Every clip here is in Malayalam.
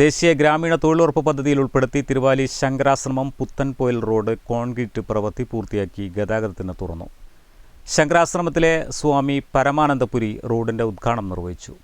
ദേശീയ ഗ്രാമീണ തൊഴിലുറപ്പ് പദ്ധതിയിൽ ഉൾപ്പെടുത്തി തിരുവാലി ശങ്കരാശ്രമം പുത്തൻപോയിൽ റോഡ് കോൺക്രീറ്റ് പ്രവൃത്തി പൂർത്തിയാക്കി ഗതാഗതത്തിന് തുറന്നു. ശങ്കരാശ്രമത്തിലെ സ്വാമി പരമാനന്ദപുരി റോഡിന്റെ ഉദ്ഘാടനം നിർവഹിച്ചു.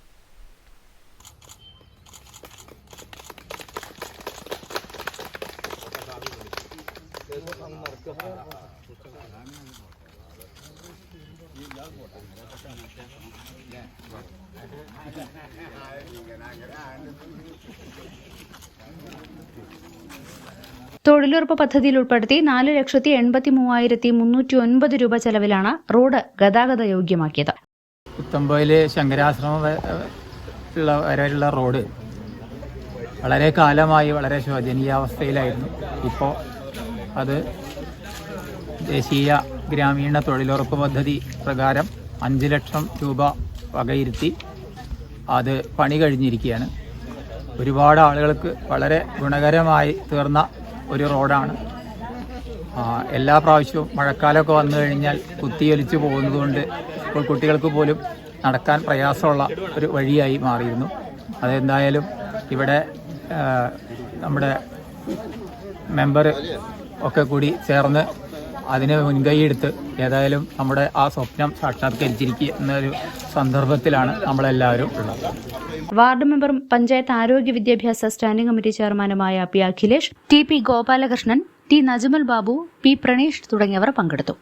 തൊഴിലുറപ്പ് പദ്ധതിയിൽ ഉൾപ്പെടുത്തി നാല് ലക്ഷത്തി എൺപത്തി മൂവായിരത്തി മുന്നൂറ്റി ഒൻപത് രൂപ ചെലവിലാണ് റോഡ് ഗതാഗത യോഗ്യമാക്കിയത്. പുത്തമ്പയിലെ ശങ്കരാശ്രമം ഉള്ള വരെയുള്ള റോഡ് വളരെ കാലമായി വളരെ ശോചനീയാവസ്ഥയിലായിരുന്നു. ഇപ്പോൾ അത് ദേശീയ ഗ്രാമീണ തൊഴിലുറപ്പ് പദ്ധതി പ്രകാരം അഞ്ച് ലക്ഷം രൂപ വകയിരുത്തി അത് പണി കഴിഞ്ഞിരിക്കുകയാണ്. ഒരുപാട് ആളുകൾക്ക് വളരെ ഗുണകരമായി തീർന്ന ഒരു റോഡാണ്. എല്ലാ പ്രാവശ്യവും മഴക്കാലമൊക്കെ വന്നു കഴിഞ്ഞാൽ കുത്തിയൊലിച്ചു പോകുന്നതുകൊണ്ട് ഇപ്പോൾ കുട്ടികൾക്ക് പോലും നടക്കാൻ പ്രയാസമുള്ള ഒരു വഴിയായി മാറിയിരുന്നു. അതെന്തായാലും ഇവിടെ നമ്മുടെ മെമ്പർ ഒക്കെ കൂടി ചേർന്ന് അതിന് മുൻകൈയെടുത്ത് ഏതായാലും നമ്മുടെ ആ സ്വപ്നം സാക്ഷാത്കരിച്ചിരിക്കുക എന്നൊരു സന്ദർഭത്തിലാണ് നമ്മളെല്ലാവരും ഉള്ളത്. വാർഡ് മെമ്പറും പഞ്ചായത്ത് ആരോഗ്യ വിദ്യാഭ്യാസ സ്റ്റാൻഡിംഗ് കമ്മിറ്റി ചെയർമാനുമായ P Akhilesh T P Gopalakrishnan T Najmal Babu P Praneesh തുടങ്ങിയവർ പങ്കെടുത്തു.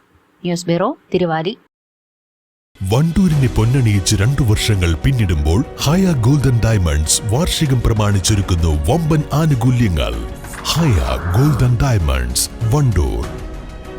News bureau Thiruvali. വണ്ടൂരിനെ പൊന്നണിയിച്ച് രണ്ടു വർഷങ്ങൾ പിന്നിടുമ്പോൾ ഹയ ഗോൾഡൻ ഡയമണ്ട്സ് വാർഷികം പ്രമാണിച്ചൊരുക്കുന്നു വമ്പൻ ആനുകൂല്യങ്ങൾ. Haya golden diamonds Wandoor.